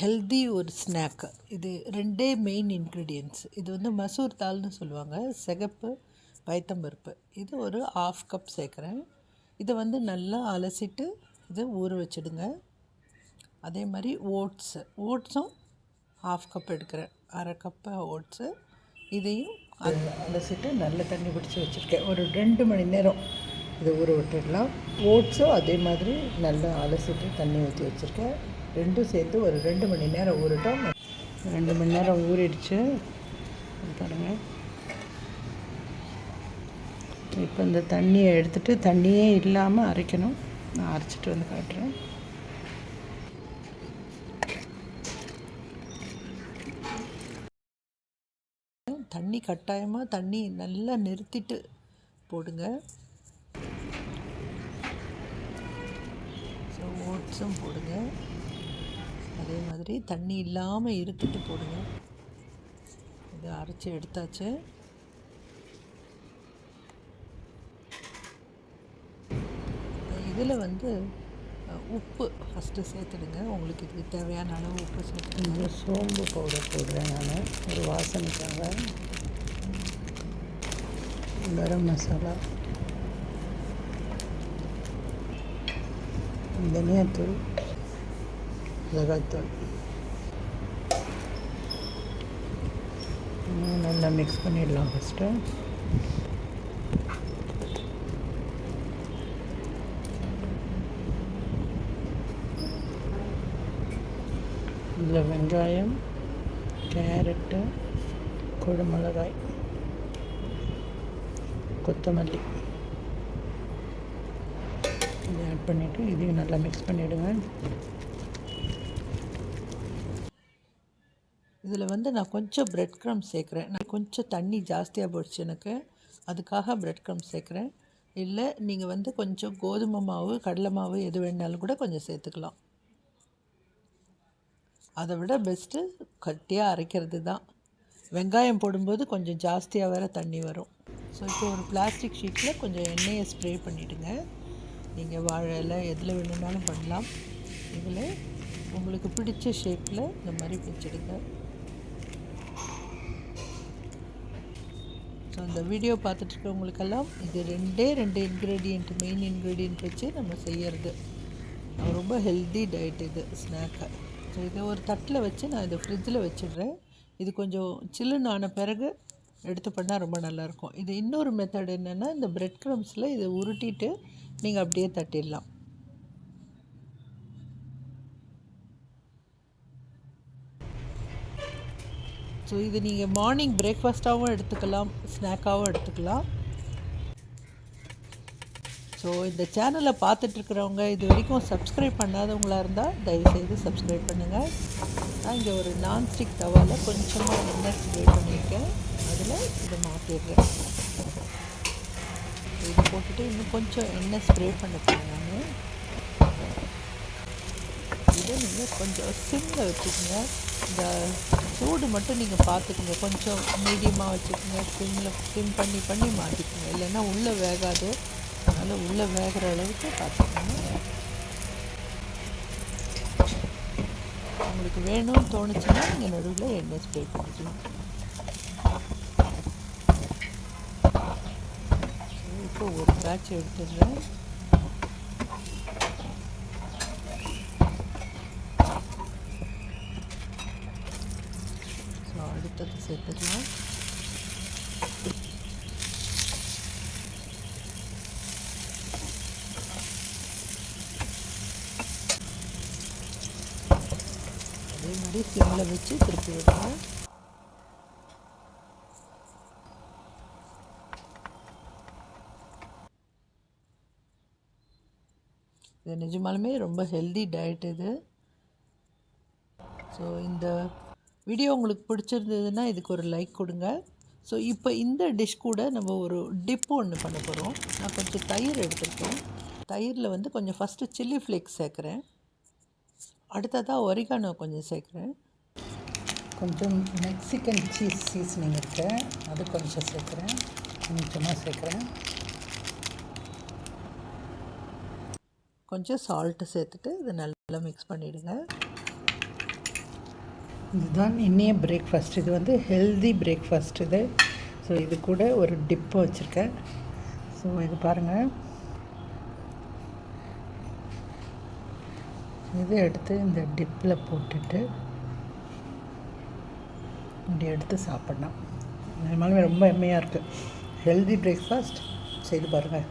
Healthy ஒரு snack இது ரெண்டே மெயின் இன்க்ரீடியன்ட்ஸ் இது வந்து மசூர் தால்னு சொல்லுவாங்க. சிகப்பு பயத்தம்பருப்பு இது ஒரு ஆஃப் கப் சேர்க்குறேன். இதை வந்து நல்லா அலசிட்டு இதை ஊற வச்சிடுங்க. அதே மாதிரி ஓட்ஸு ஓட்ஸும் ஹாஃப் கப் எடுக்கிறேன். அரை கப்பு ஓட்ஸு இதையும் அது அலசிட்டு நல்ல தண்ணி பிடிச்சி வச்சுருக்கேன். ஒரு ரெண்டு மணி நேரம் இதை ஊற விட்டுடலாம். ஓட்ஸும் அதே மாதிரி நல்லா அலசிட்டு தண்ணி ஊற்றி வச்சுருக்கேன். ரெண்டும் சேர்த்து ஒரு ரெண்டு மணி நேரம் ஊறட்டும். ரெண்டு மணி நேரம் ஊறிடுச்சு. இது பாருங்கள் இப்போ இந்த தண்ணியை எடுத்துகிட்டு தண்ணியே இல்லாமல் அரைக்கணும். நான் அரைச்சிட்டு வந்து காட்டுறேன். தண்ணி கட்டாயமாக தண்ணி நல்லா நிறுத்திட்டு போடுங்க. ஸோ ஓட்ஸும் போடுங்க. அதே மாதிரி தண்ணி இல்லாமல் இருத்துட்டு போடுங்க. இதை அரைச்சி எடுத்தாச்சு. இதில் வந்து உப்பு ஃபஸ்ட்டு சேர்த்துடுங்க. உங்களுக்கு இதுக்கு தேவையான அளவு உப்பு சேர்த்துடுங்க சோம்பு பவுடர் போடுறேன் நான். ஒரு வாசனைக்காக. கரம் மசாலா. தனியாத்தூள் மிளகாய்த்தூள் நல்லா மிக்ஸ் பண்ணிடலாம் ஃபஸ்ட்டு இதில் வெங்காயம் கேரட்டு குடமிளகாய் கொத்தமல்லி இதை ஆட் பண்ணிவிட்டு இதையும் நல்லா மிக்ஸ் பண்ணிவிடுங்க இதில் வந்து நான் கொஞ்சம் ப்ரெட் க்ரம் சேர்க்குறேன். நான் கொஞ்சம் தண்ணி ஜாஸ்தியாக போயிடுச்சு எனக்கு. அதுக்காக ப்ரெட் க்ரம் சேர்க்குறேன். இல்லை நீங்கள் வந்து கொஞ்சம் கோதுமை மாவு கடலை மாவு எது வேணாலும் கூட கொஞ்சம் சேர்த்துக்கலாம். அதை விட பெஸ்ட்டு கட்டியாக அரைக்கிறது தான். வெங்காயம் போடும்போது கொஞ்சம் ஜாஸ்தியாக வேறு தண்ணி வரும். ஸோ இப்போ ஒரு பிளாஸ்டிக் ஷீட்டில் கொஞ்சம் எண்ணெயை ஸ்ப்ரே பண்ணிவிடுங்க நீங்கள் வாழை இலை எதில் வேணும்னாலும் பண்ணலாம். இதில் உங்களுக்கு பிடிச்ச ஷேப்பில் இந்த மாதிரி பிடிச்சிடுங்க. ஸோ அந்த வீடியோ பார்த்துட்ருக்கவங்களுக்கெல்லாம் இது ரெண்டே ரெண்டு இன்க்ரீடியண்ட் மெயின் இன்க்ரீடியண்ட் வச்சு நம்ம செய்யறது. ரொம்ப ஹெல்தி டயட் இது ஸ்நாக்கு ஸோ இதை ஒரு தட்டில் வச்சு நான் இதை ஃப்ரிட்ஜில் வச்சிடுறேன். இது கொஞ்சம் சில்லுன்னு ஆன பிறகு எடுத்து பண்ணால் ரொம்ப நல்லாயிருக்கும். இது இன்னொரு மெத்தட் என்னென்னா இந்த பிரெட் க்ரம்ஸில் இதை உருட்டிட்டு நீங்கள் அப்படியே தட்டிடலாம். ஸோ இது நீங்கள் மார்னிங் பிரேக்ஃபாஸ்ட்டாகவும் எடுத்துக்கலாம் ஸ்நாக்காகவும் எடுத்துக்கலாம். ஸோ இந்த சேனலை பார்த்துட்ருக்குறவங்க இது வரைக்கும் சப்ஸ்கிரைப் பண்ணாதவங்களாக இருந்தால் தயவுசெய்து சப்ஸ்கிரைப் பண்ணுங்கள் நான் இங்கே ஒரு நான்ஸ்டிக் தவாவில் கொஞ்சமாக எண்ணெய் ஸ்ப்ரே பண்ணியிருக்கேன். அதில் இதை மாற்றிடுறேன் இது போட்டுட்டு இன்னும் கொஞ்சம் எண்ணெய் ஸ்ப்ரே பண்ண போகிறேன் வந்து நீங்கள் கொஞ்சம் சிம்மில் வச்சுக்கோங்க. இந்த சூடு மட்டும் நீங்கள் பார்த்துக்கோங்க கொஞ்சம் மீடியமாக வச்சுக்கோங்க. சிம்மில் சிம் பண்ணி பண்ணி மாற்றிக்கோங்க இல்லைன்னா உள்ளே வேகாது. அதனால் உள்ளே வேகிற அளவுக்கு பார்த்துக்கோங்க உங்களுக்கு வேணும்னு தோணுச்சுன்னா நீங்கள் நடுவில் எண்ணெய் ஸ்ப்ரே பண்ணிக்கலாம். இப்போ ஒரு பேட்ச் எடுத்துடுறேன் ஸோ அடுத்தது சேர்த்துக்கலாம். அதே மாதிரி சிம்மில் வச்சு திருப்பி விடுங்க இது நிஜமாலுமே ரொம்ப ஹெல்தி டயட் இது. ஸோ இந்த வீடியோ உங்களுக்கு பிடிச்சிருந்ததுன்னா இதுக்கு ஒரு லைக் கொடுங்க. ஸோ இப்போ இந்த டிஷ் கூட நம்ம ஒரு டிப்பு ஒன்று பண்ண போகிறோம் நான் கொஞ்சம் தயிர் எடுத்திருக்கேன். தயிரில் வந்து கொஞ்சம் ஃபஸ்ட்டு சில்லி ஃப்ளேக்ஸ் சேர்க்குறேன். அடுத்ததாக ஒரிகானோ கொஞ்சம் சேர்க்குறேன். கொஞ்சம் மெக்சிகன் சீஸ் சீசனிங் இருக்கு. அது கொஞ்சம் சேர்க்குறேன். கொஞ்சமாக சேர்க்குறேன். கொஞ்சம் சால்ட்டு சேர்த்துட்டு இதை நல்லா மிக்ஸ் பண்ணிவிடுங்க இதுதான் இன்னைய பிரேக்ஃபாஸ்ட் இது வந்து ஹெல்தி பிரேக்ஃபாஸ்ட் இது. ஸோ இது கூட ஒரு டிப்பு வச்சுருக்கேன். ஸோ இது பாருங்கள் இது எடுத்து இந்த டிப்பில் போட்டுட்டு இப்படி எடுத்து சாப்பிட்லாம். நிஜமாலுமே ரொம்ப எம்மையாக இருக்குது ஹெல்தி பிரேக்ஃபாஸ்ட் செய்து பாருங்கள்